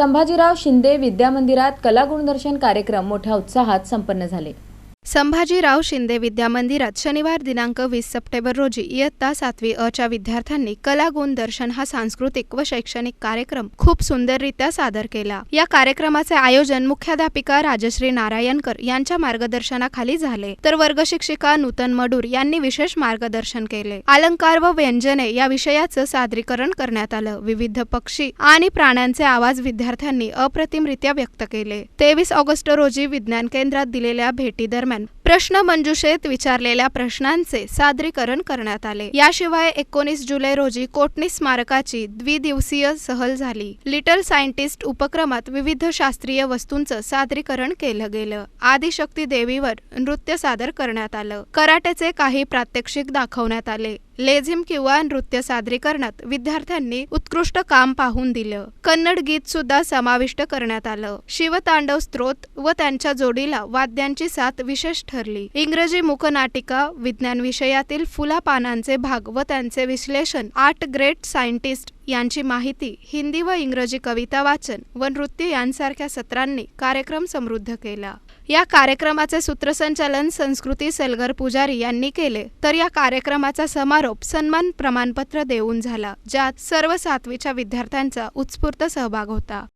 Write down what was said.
संभाजीराव शिंदे विद्यामंदिरात कलागुणदर्शन कार्यक्रम मोठ्या उत्साहात संपन्न झाले. संभाजीराव शिंदे विद्या मंदिरात शनिवार दिनांक वीस सप्टेंबर रोजी इयत्ता सातवी अ च्या विद्यार्थ्यांनी कला गुण दर्शन हा सांस्कृतिक व शैक्षणिक कार्यक्रम खूप सुंदररित्या सादर केला. या कार्यक्रमाचे आयोजन मुख्याध्यापिका राजश्री नारायणकर यांच्या मार्गदर्शनाखाली झाले. तर वर्ग शिक्षिका नूतन मडूर यांनी विशेष मार्गदर्शन केले. अलंकार व व्यंजने या विषयाचं सादरीकरण करण्यात आलं. विविध पक्षी आणि प्राण्यांचे आवाज विद्यार्थ्यांनी अप्रतिमरित्या व्यक्त केले. तेवीस ऑगस्ट रोजी विज्ञान केंद्रात दिलेल्या भेटी दरम्यान German मंजुषेत विचारलेल्या प्रश्नांचे सादरीकरण करण्यात आले. याशिवाय एकोणीस जुलै रोजी कोटणी स्मारकाची द्विदिवसीय सहल झाली. लिटल सायंटिस्ट उपक्रमात विविध शास्त्रीय वस्तूंचं सादरीकरण केलं गेलं. आदिशक्ती देवीवर नृत्य सादर करण्यात आलं. कराटेचे काही प्रात्यक्षिक दाखवण्यात आले. लेझिम किंवा नृत्य सादरीकरणात विद्यार्थ्यांनी उत्कृष्ट काम पाहून दिलं. कन्नड गीत सुद्धा समाविष्ट करण्यात आलं. शिवतांडव स्त्रोत व त्यांच्या जोडीला वाद्यांची साथ विशेष ठरली. इंग्रजी मुकनाटिका विज्ञान विषयातील फुला पानांचे भाग व त्यांचे विश्लेषण. आठ ग्रेट सायंटिस्ट यांची माहिती हिंदी व इंग्रजी कविता वाचन व नृत्य यांसारख्या सत्रांनी कार्यक्रम समृद्ध केला. या कार्यक्रमाचे सूत्रसंचालन संस्कृती सलगर पुजारी यांनी केले. तर या कार्यक्रमाचा समारोप सन्मान प्रमाणपत्र देऊन झाला ज्यात सर्व सातवीच्या विद्यार्थ्यांचा उत्स्फूर्त सहभाग होता.